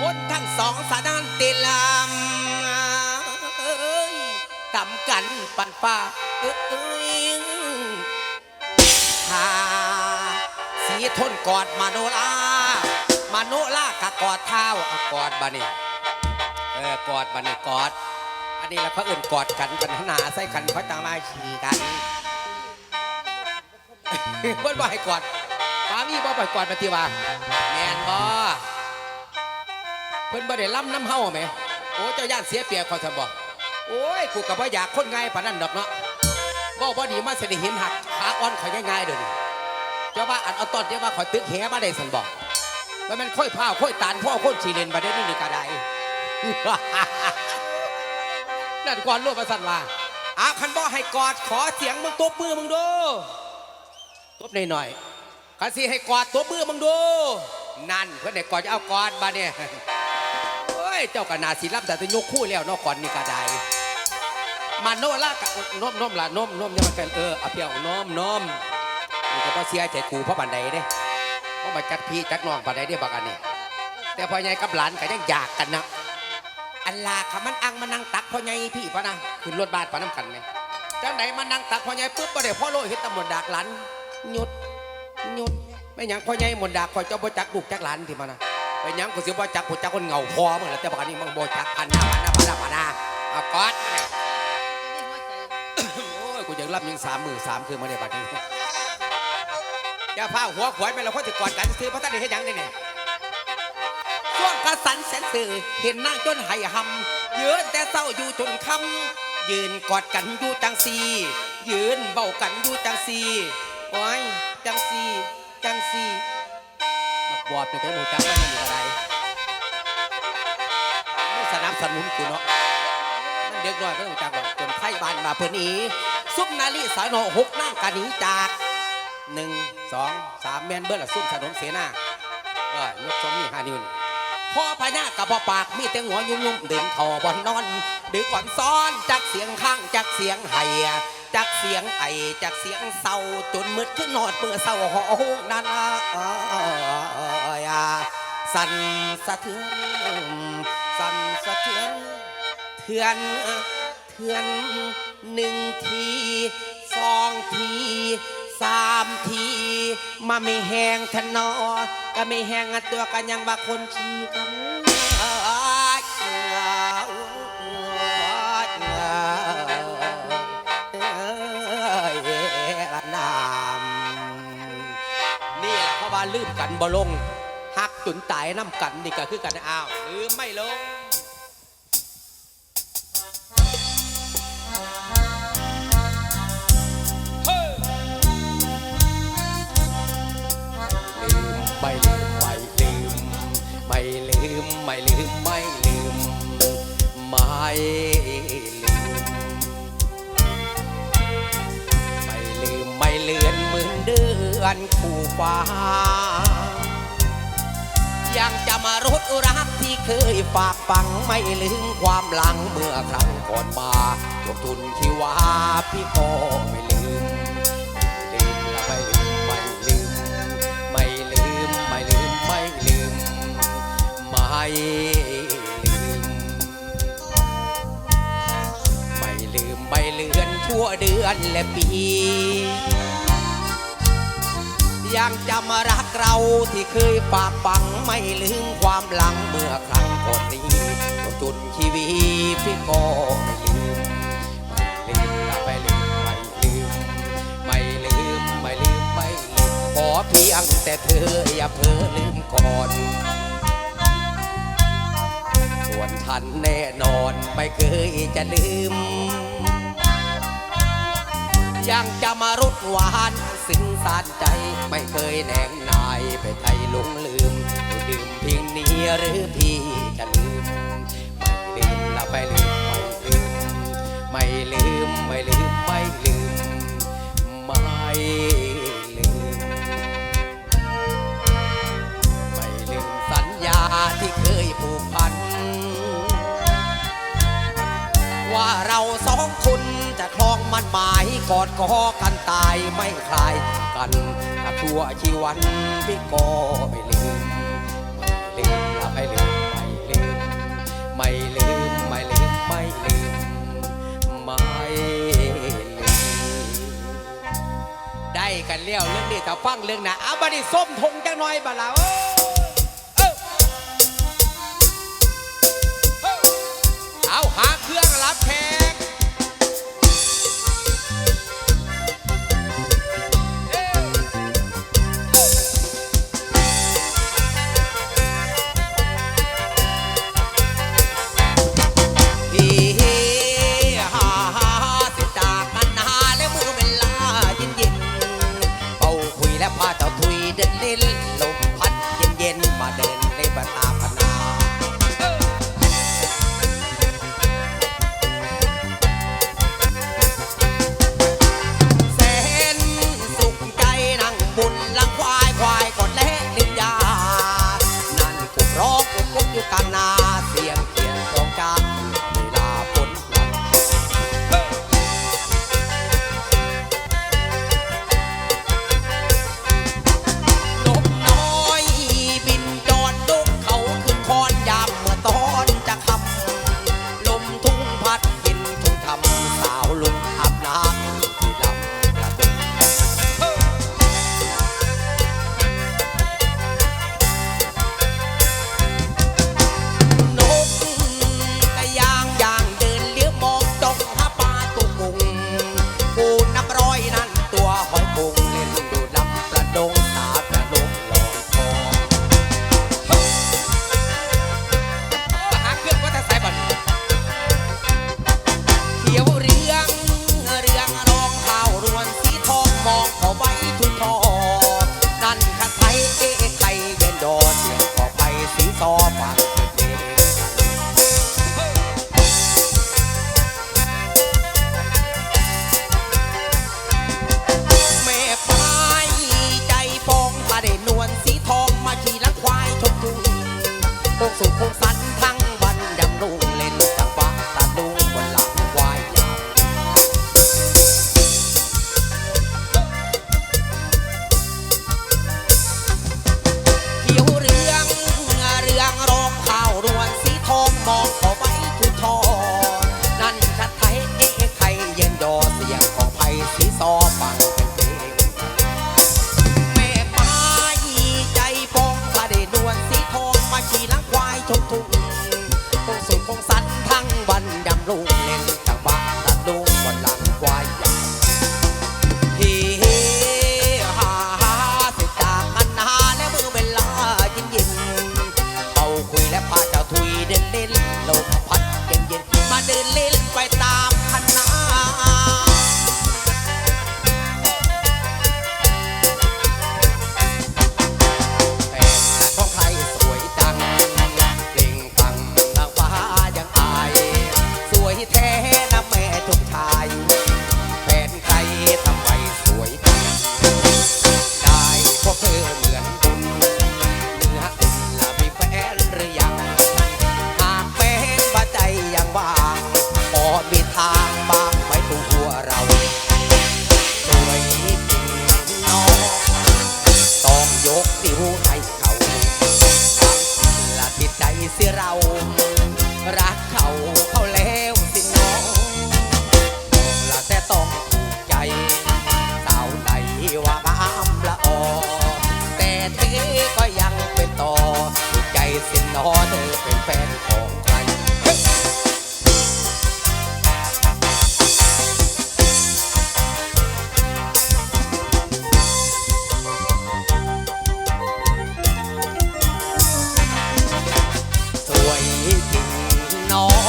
คนทั้งสองสนานเตลามเอ้ยกำกันปันฟ้าเอ้ยหาสีทนกอดมาโนลามาโนลากะกอดเท้ากอดบานี่เออกอดบานี่กอด อันนี้แล้วเขาเอื่นกอดกันปัญหาใส่กันเขาต่างมาขี่กัน เพิ่นบ่ให้กอดปามีบ่ปล่อยกอดปฏิว่าแม่นบ่เพิ่นบ่ได้ล้ำน้ำเฮาแหมโอ้เจ้าย่านเสียเปรียบเขาซะบ่โอ้ยกูก็บ่อยากคนง่ายปานนั้นดอกเนาะบ่บ่ดีมาสิได้เห็นหักขาอ่อนเขาง่ายๆเด้อนี่เจ้าว่าอันเอาตอนเจ้าว่าขอยตึกแหมาได้ซั่นบ่ว่ามันค่อยพ้าวค่อยตานพ่อคนสิเล่นบ่ได้นี่นี่ก็ได้นั่นก่อนรวบประสันว่าอ้าวคันบ่ให้กอดขอเสียงมึงตบมือมึงดู ตบหน่อยๆคันสิให้กอดตบมือมึงดู นั่นเพื่อนให้กอดจะเอากอดมาเนี่ยเฮ้ยเจ้ากนาศิลับแต่จะยกคู่แล้วนอกก่อนนี่ก็ไดมาโนล่ากะนมนมละนมนมยังมากันเออเอาเปียวนมนมนี่ก็เพราะเสียใจกูเพราะบันไดเด้เพราะมาจักพี่จักน้องบันไดเด้บักอันนี้แต่พ่อใหญ่กับหลานก็ยังอยากกันนะอันลาค่ะมันอังมันนั่งตักพ่อใหญ่พี่ปะนะขึ้นรถบัสปะน้ำกันไหมจังไหนมันนั่งตักพ่อใหญ่ปุ๊บประเดี๋ยวพ่อโลหิตตำรวจดักหลาน หยุดหยุดไม่หยังพ่อใหญ่หมดดักคอยเจ้าบ่จักลูกจักหลานที่มานะไปหยังกูสิบ่จักกูจักคนเหงาพอมึงแล้วแต่บักอันนี้มึงบ่จักพันหน้าพันหน้าพันหน้าพันหน้าเอากอดมาเนี่ยโอ้ยกูยังรับยังสามหมือสามคืนมาเนี่ยบัดนี้อย่าพาหัวขวายไปเราคนจะกอดกันซื้อพระท่านได้เห็นยังได้เนี่ยช่วงกระสันแสนสื่อเห็นนั่งจนไหหำเยืนแต่เศร้าอยู่จนคำยืนกอดกันอยู่จังสียืนเบากันอยู่จังสี โอ้ยจังสีจังสีบักบอดเป็นแค่หนูจังว่ามันอยู่อะไรไม่สนับสนุนกูเนาะมันเด็กน้อยก็ต้องจักดอกจนไทยบ้านมาเพื่อนี้ซุปนาลีสายโนหกนั่งกันหนีจากหนึ่งสองสามแมนเบิร์ละซุ่มถนนเสนาเออยกสองนี่ห้านิ้วพ่อพญากับพ่อปากมีแต่หัวยุ่มยุ่มๆดึงคอบอนนอนดึกก่อนซ้อนจากเสียงข้างจากเสียงไห้ จากเสียงไอจากเสียงเศร้าจนมืดขึ้นนอดเมื่อเศร้าหอหงนั่นอะสั่นสะเทือนสั่นสะเทือนเถื่อนเถื่อนหนึ่งทีสองทีสามทีมาไม่แหงทนอก็ไม่แหงตัวกันยังว่าคนชีกัน กันบ่ลงหักจนตายน้ำกันนี่ก็คือกันอ้าวลืมไม่ลงไม่ลืมไม่ลืม ไม่ลืม ไม่ลืม ไม่ลืม ไม่ลืม ไม่ลืม ไม่เลือนเหมือนเดือนคู่ฟ้า ยังจะมารุดรักที่เคยฝากฝังไม่ลืมความหลังเมื่อครั้งก่อนมาจบทุนที่ว่าพี่ก็ไม่ลืมไม่ลืมและไม่ลืมไม่ลืม ไม่ลืมไม่ลืมไม่ลืมไม่ลืม ไม่ลืมไม่เลือนชั่วเดือนและปี ยังจำรักเราที่เคยฝากฝังไม่ลืมความหลังเมื่อครั้งก่อนนี้จุนชีวิตพี่ก็ไม่ลืมไม่ลืมละไม่ลืมไม่ลืมไม่ลืมไม่ลืมไม่ลืมขอเพียงแต่เธออย่าเพ้อลืมก่อน ส่วนฉันแน่นอนไม่เคยจะลืม ยังจะมารุดหวาน ซึ้งสานใจไม่เคยแหนงนายไปไทยลงลืมดื่มเพียงนี้หรือพี่จะลืม ไม่ลืมและไม่ลืมไม่ลืมไม่ลืม ไม่ลืม ไม่ลืม ไม่ลืม ไม่ลืมสัญญาที่เคยผูกพัน ว่าเราสองคนจะคลองมันหมายกอดคอกัน ตายไม่คลายกันทั่วชีวันพี่ก็ไม่ลืม ไม่ลืมไม่ลืมไม่ลืมไม่ลืมไม่ลืมไม่ลืมไม่ได้กันเลี้ยวเรื่องนี้ถ้าฟังเรื่องนะอาบันริส้มทงจังหน่อยบ่ล่ะ no.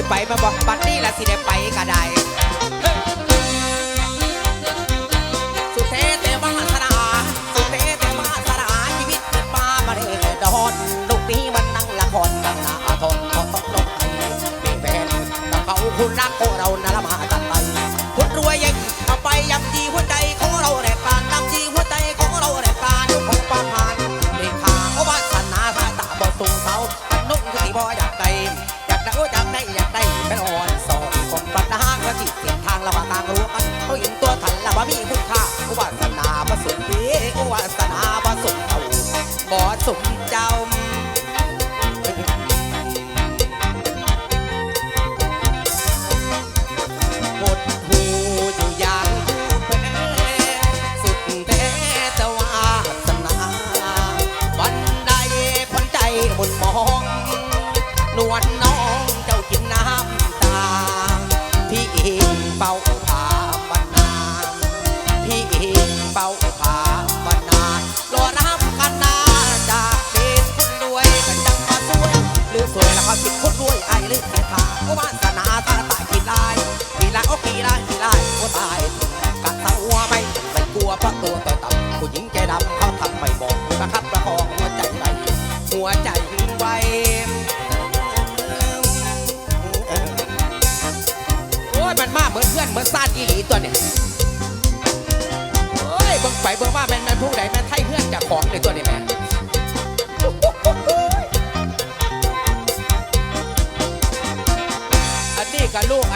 ยไปมาบอกบัดนี้ล่ะสิได้ไปก็ได้สุเทเตวาสนาสุเทเตวาสนาชีวิตเกิดมามาเร่ดอนลูกนี้มันนั่งละครตั้งหน้าทนทนทนลงไปมีแฟนกับเขาคุณรักของเรานั่นละ สียทางก็วาสาตาตายกี่ลายกี่ลายโอ้กี่ลายกี่ลายโอ้ตายกัดตาหัวไม่ไม่กลัวเพราะตัวต่อยต่ำผู้หญิงใจดำเขาทำไม่บอกประคับประคองหัวใจไว้หัวใจไวโอ้ยมันมาเหมือนเพื่อนเหมือนซาดอีหลีตัวเนี่ยโอ้ยเบิ่งไปเบิ่งว่าแมันแมันผู้ใดแมันไทยเพื่อนจากของเลยตัวนี้แ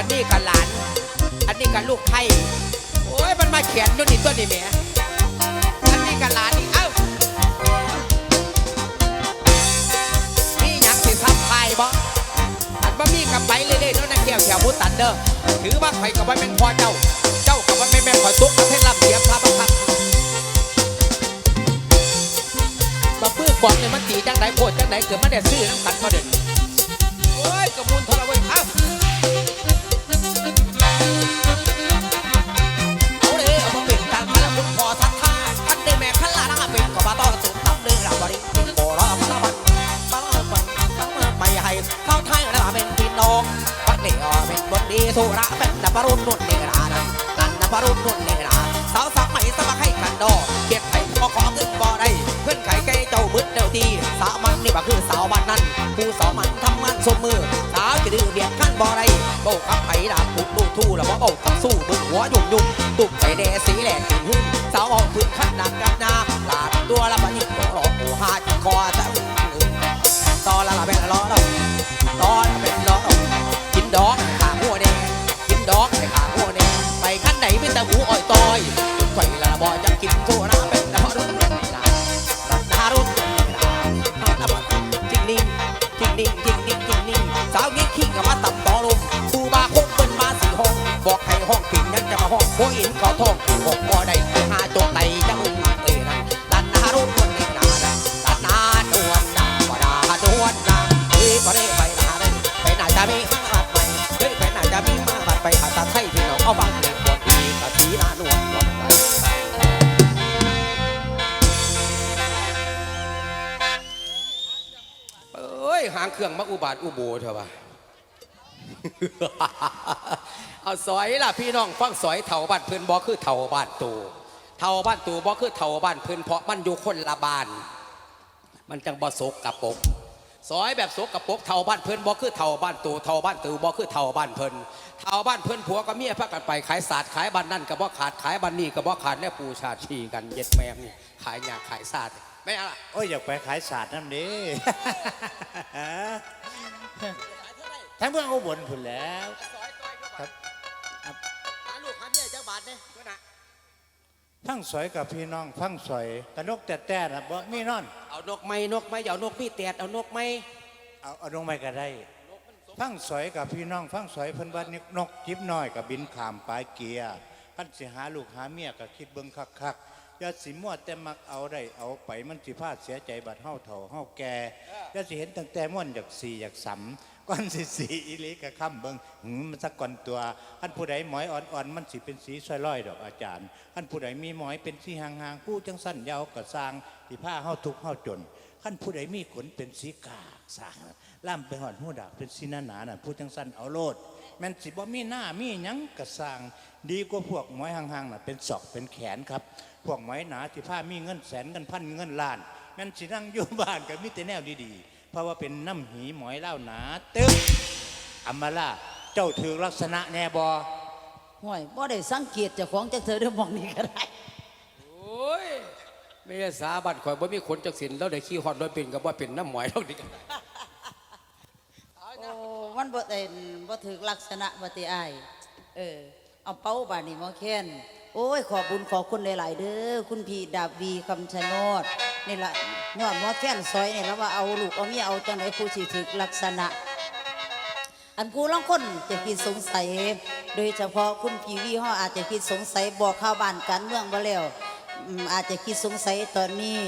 อันนี้กับหลาน อันนี้กับลูกไทยโอ้ยมันมาเขียนอยู่นี่ตัวนี้แม่อันนี้กับหลานอีกเอ้านี่ยังสิทำไทยบ่อันบ่มีกับไปเรื่อยๆเนาะนักเกี่ยวแถวพุตันเด้อถือว่าไผกับว่าเป็นพ่อเจ้า เจ้ากับว่าแม่แม่นขอยตุ๊กประเทศรับเสียพระบังคับบ่ปื้อกองเนี่ยมันตีจังไหนโพดจังไหนเกิดมาได้ซื้อน้ำกันมาเด่นโอ้ยกระมุนทรเว้ยเอ้า สุระเป็นนับรุ่นนุ่นเนรานะนันนับรุ่นนุ่นเนราสาวสักใหม่สมัครให้กันดอเขียนไทยพอขอขึ้นบ่อได้เพื่อนไข่ไก่เจ้าบึดเดียวดีสาวมันนี่บ่คือสาวบ้านนั้นผู้สาวมันทำงานสมมือสาวจะดื้อเบียดขั้นบ่อได้โบกับไผ่ดาบปุกลูกทู่แล้วบ่เอากับสู้บึงหัวยุ่งยุ่งตุกไผ่แดงสีแหลกหึ่งสาวออกพื้นขั้นดักกับน้ำลาดตัวละบันี้ตัวหลอกโอหาจิคอ ยหางเครื่องมาอุบาทอุโบเถอะวะเอาสอยล่ะพี่น้องฟังสอยเถาบ้านเพิ่นบ่คือเถาบ้านตูเถาบ้านตูบ่คือเถาบ้านเพิ่นเพราะมันอยู่คนละบ้าน มันจังบ่สกกับปกซอยแบบสกกับปกเท่าบ้านเพิ่นบ่คือเท่าบ้านตูเท่าบ้านตูบ่คือเท่าบ้านเพิ่นเท่าบ้านเพิ่นผัวกับเมียพักกันไปขายศาสตร์ขายบ้านนั่นก็บ่ขาดขายบ้านนี้ก็บ่ขาดและปูชาชีกันเย็ดแมงนี่ขายยาขายศาสตร์ ไม่เอาล่ะโอ้ยอยากไปขายศาสตร์นั่นดิทั้งเมืองอุบลผุนแหล้วครับ หาลูกหาเมียจักบาทเด้เพิ่นน่ะทั้งสวยกับพี่น้องฟังสวยกระนกแต่แต่นะบ่มีนอน เอานกไม้นกไม้อย่าเอานกพี่แตดเอานกไม้เอาเอาลงไปก็ได้ฟังสวยกับพี่น้องฟังสวยเพิ่นว่านกนกจิบน้อยกับบินขามปลายเกียร์ คันสิหาลูกหาเมียก็คิดเบิ่งคักๆอย่าสิมั่วแต่มักเอาได้เอาไปมันสิพลาดเสียใจบัดเฮาเฒ่าเฮาแก่อย่าสิเห็นตั้งแต่ม่วนอยากสี่อยากสำก่อนสิสีอีหลีกะค่ำเบิงหืมมันสักก่อนตัวอันผู้ใดหมอยอ่อนๆมันสิเป็นสีสร้อยลอยดอกอาจารย์ อันผู้ใดมีหมอยเป็นสีห่างๆผู้จังสั้นยาวกะสร้างที่ผ้าเฮาทุกข์เฮาจนขั้นผู้ใดมีขนเป็นสีกากสร้างน่ะล่ำไปหอดหูดาบเป็นสีหนาหนาๆน่ะผู้จังสั้นเอาโลด แม่นสิบ่มีหน้ามีหยังกะสร้างดีกว่าพวกหมอยห่างๆน่ะเป็นศอกเป็นแขนครับ พวกหมอยหนาที่ผ้ามีเงินแสนเงินพันเงินล้านแม่นสินั่งอยู่บ้านก็มีแต่แนวดีๆ เพราะว่าเป็นน้ำหีหมอยเล่าหนาตึ๊บอัมมาล่าเจ้าถือลักษณะแน่บอห่วยบ่ได้สังเกตเจ้าของจักเธอเด้อหมองนี้ก็ได้โอ้ยไม่ใช่สาบัดข่อยบ่มีขนจักสินแล้วได้ขี้ฮอดรถเป็นกับว่าเป็นน้ำหมอยเท่านี้กันโอ้ มันบ่ได้บ่ถึกลักษณะบ่ติอายเออ เอาเป้าบาดนี้หมอแค้นโอ้ย ขอบุญขอคุณหลาย ๆ เด้อคุณพี่ดาบวีคำชะโนดนี่ละยอดหมอแค้นซอยนี่แล้วว่าเอาลูกเอาเมียเอาจังไดผู้สิถึกลักษณะ อันผู้ลางคนจะคิดสงสัย โดยเฉพาะคุณพีวีเฮาอาจจะคิดสงสัยบอกข่าวบ้านการเมืองบ่แล้วอาจจะคิดสงสัยตอนนี้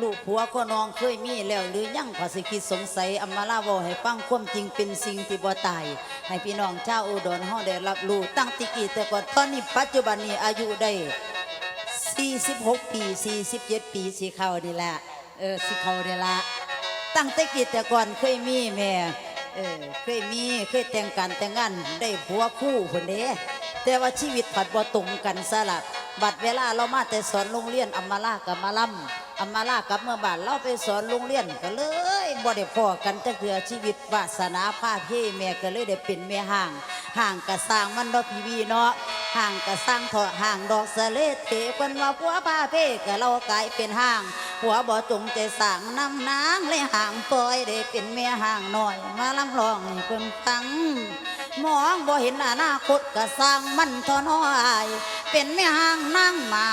ลูกผัวก็น้องเคยมีแล้ว หรือยังขอสิคิดสงสัยอัมมาลาเว้าให้ฟังความจริงเป็นสิ่งที่บ่ตาย ให้พี่น้องชาวอุดรเฮาได้รับรู้ตั้งติกีแต่ก่อนตอนนี้ปัจจุบันนี้อายุได้ 46 ปี 47 ปีสิเข้านี่แหละเออสิเข้านี่ละตั้งแต่กีแต่ก่อนเคยมีแม่ เออเคยมีเคยแต่งกันแต่งงานได้ผัวคู่คนเด้แต่ว่าชีวิตผัดบ่ตรงกันซะละบัดเวลาเรามาแต่สอนโรงเรียนอัมมาลากับมาล่ำอัมมาลากับเมื่อบานเราไปสอนโรงเรียนก็เลยบ่ได้พอกันจะเกือชีวิตวาสนาภาพเพ่แม่ก็เลยได้เป็นแม่ห่าง ห่างกะสร้างมันดอกพีวีเนาะห่างกะสร้างเถาะห่างดอกเสเลเทเพิ่นว่าผัวพาเพ่ก็เรากลายเป็นห่าง ผัวบ่จงใจสร้างน้ำนางเลยห่างปล่อยได้เป็นแม่ห่างหน่อย มาลำลองให้เพิ่นฟังมองบ่เห็นอนาคตก็สร้างมันทอน้อยเป็นแม่ห่างนางใหม่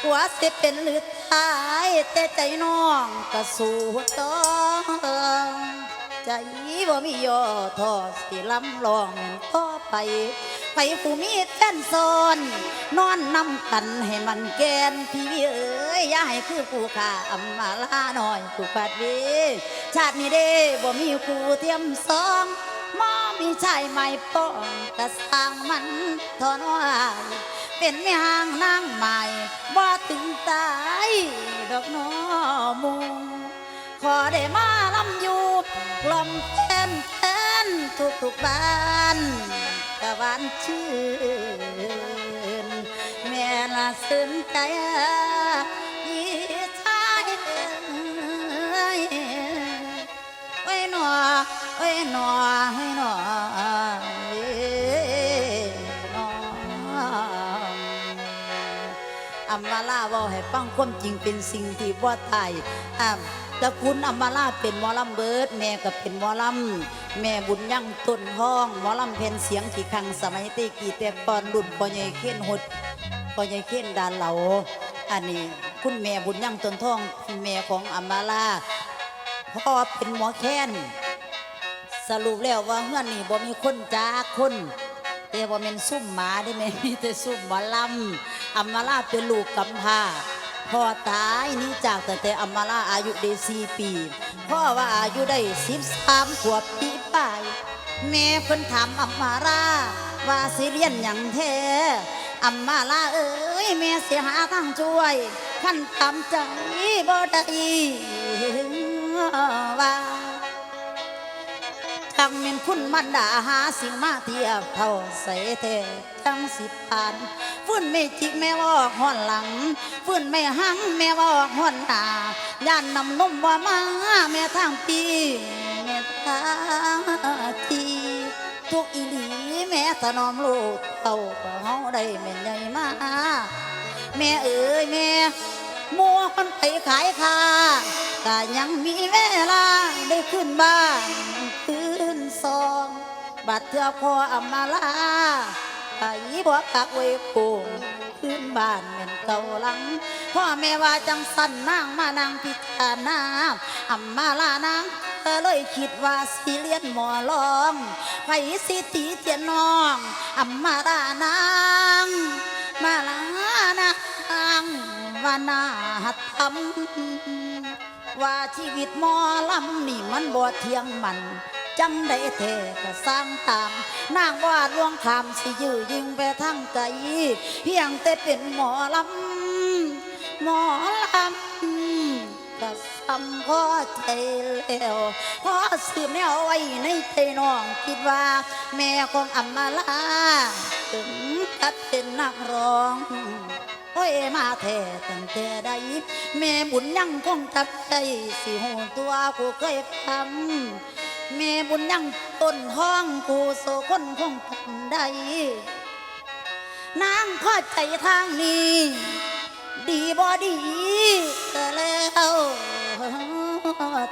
ผัวสิเป็นลือตายแต่ใจน้องก็สู้ต้องใจบ่มีย่อทอสิลำลองแม่นต่อไป ไปผู้มีแฟนซอนนอนนำกันให้มันแกนพี่เอ้ยอย่าให้คือผู้ขาอำมาลาหน่อยผู้ปัดเวชาตินี้เด้บ่มีครูเทียมสองมอมีชายไม่ป้องกระสร้างมันทอนวายเป็นแม่ห่างนางใหม่บ่ถึงตายดอกน้อมุงขอได้มาลำอยู่กล่อมแทน ทุกทุกๆบ้านตะวันชื่นแม่ละซึ้งใจยีชายไว้หนอไว้หนอไว้หนอเอ้ยหนออัมมาลาว่าให้ฟังความจริงเป็นสิ่งที่บ่ตายอ่า ตระคุณอัมมาลาเป็นหมอลำเบิร์ดแม่ก็เป็นหมอลำแม่บุญยั่งต้นห้องหมอลำเพนเสียงที่คังสมัยเตกี้แต่ก่อนรุ่นพ่อใหญ่เข้นหดพ่อใหญ่เข้นดานเหลาอันนี้คุณแม่บุญยั่งต้นท้องแม่ของอัมมาลาพ่อเป็นหมอแค้นสรุปแล้วว่าเฮือนนี่บ่มีคนจ้าคนแต่ว่าเป็นซุ่มหมาได้ไหมมีแต่ซุ่มหมอลำอัมมาลาเป็นลูกกำพร้า พ่อตายนี่จากแต่แต่อัมาลาอายุได้สี่ปีพ่อว่าอายุได้สิบสามขวบปีไปแม่คนถามอัมาลาว่าสิเรียนอย่างแท้อัมมาลาเอ้ยแม่เสียหาทางช่วยขั้นทำใจบ่ได้ว่า ทำเป็นคุณมันด่าหาสิ่งมาเทียบเท่าใส่เทจังสิผ่านฟื้นไม่จิกแม่วอกห่อนหลังฟื้นไม่หังแม่วอกห่อนหนาย่านนำนมว่ามาแม่ทางปีแม่ทางทีทุกอีหลีแม่ถนอมลูกเต่าเฮาได้แม่ใหญ่มาแม่เอ๋ยแม่ มัวคนไปขายคาก็ยังมีเวลาได้ขึ้นบ้านคืนซองบัดเถื่อพออำมาลาไปบัวกักไว้ปูงขึ้นบ้านเป็นเก่าหลังพ่อแม่ว่าจังสันนางมานางพิจารณาอำมาลานางก็เลยคิดว่าสิเลียนหมอลองไผสิตีเทียนน้องอำมาลานางมาลานาง ว่านาหัดทำว่าชีวิตหมอลำนี่มันบ่เที่ยงมัน จังได้เทก็สร้างตาม นางว่าดลวงคำสิยื้อยิงไปทั้งไกลเพียงแต่เป็นหมอลำหมอลำ ก็ซ้ำพอใจแล้วพ่อสืบแนวไว้ในใจน้องคิดว่า แม่ของอำมาลาถึงกับเป็นนักร้องโอ้ยมาแท้ตั้งแต่ใดแม่บุญยังคงตักใจสิหูตัวกูเคยทำแม่บุญยังต้นห้องกูโซคนคงทำได้นางพอใจทางนี้ ดีบ่ดีก็แล้ว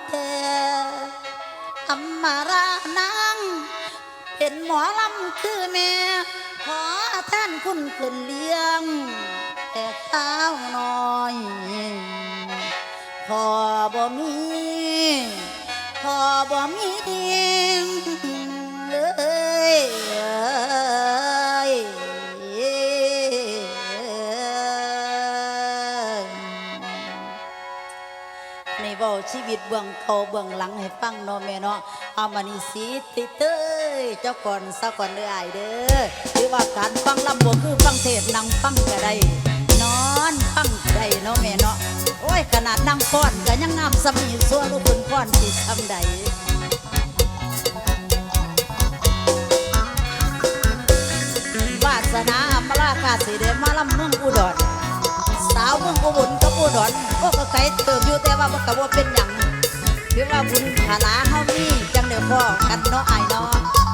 แต่อำมารานังเป็นหมอลำคือแม่ขอท่านคุณขึ้นเลี้ยง แต่ข้าวน้อยพอบ่มีพอบ่มีเอ้ย วิตเบื้องเขาเบื้องหลังให้ฟังเนาะแม่เนาะเอามานี่สีติเต้ยเจ้าก่อนสะก่อนเด้ออ้ายเด้อหรือว่าการฟังลำบ่คือฟังเทศนั่งฟังก็ได้นอนฟังก็ได้เนาะแม่เนาะโอ้ยขนาดนั่งฟ้อนก็ยังงามสำนีส่วนลูกคุณฟ้อนสิทำใดวาสนาอำมาลากาสีเดมาลำเมืองอุดรสาวเมืองอุบลกับอุดรก็ไกลเติบอยู่แต่ว่ามันก็บ่เป็น หยังคือว่าบุญผาลาเฮามีจังเดียวพ่อกันเนาะไอ้เนาะ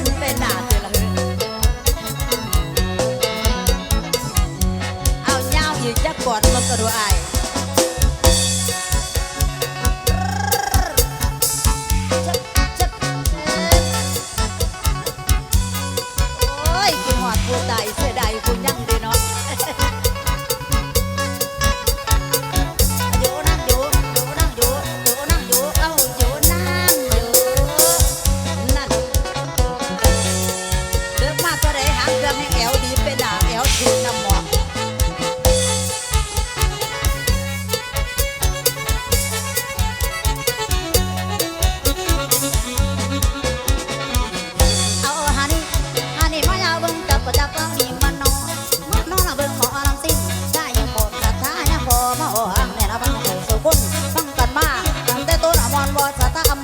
นเต้นดาเอละเอาเงาอยู่จะกก่อนมันก็ดูอ ต้นอมรบ่ศรัทธาอำม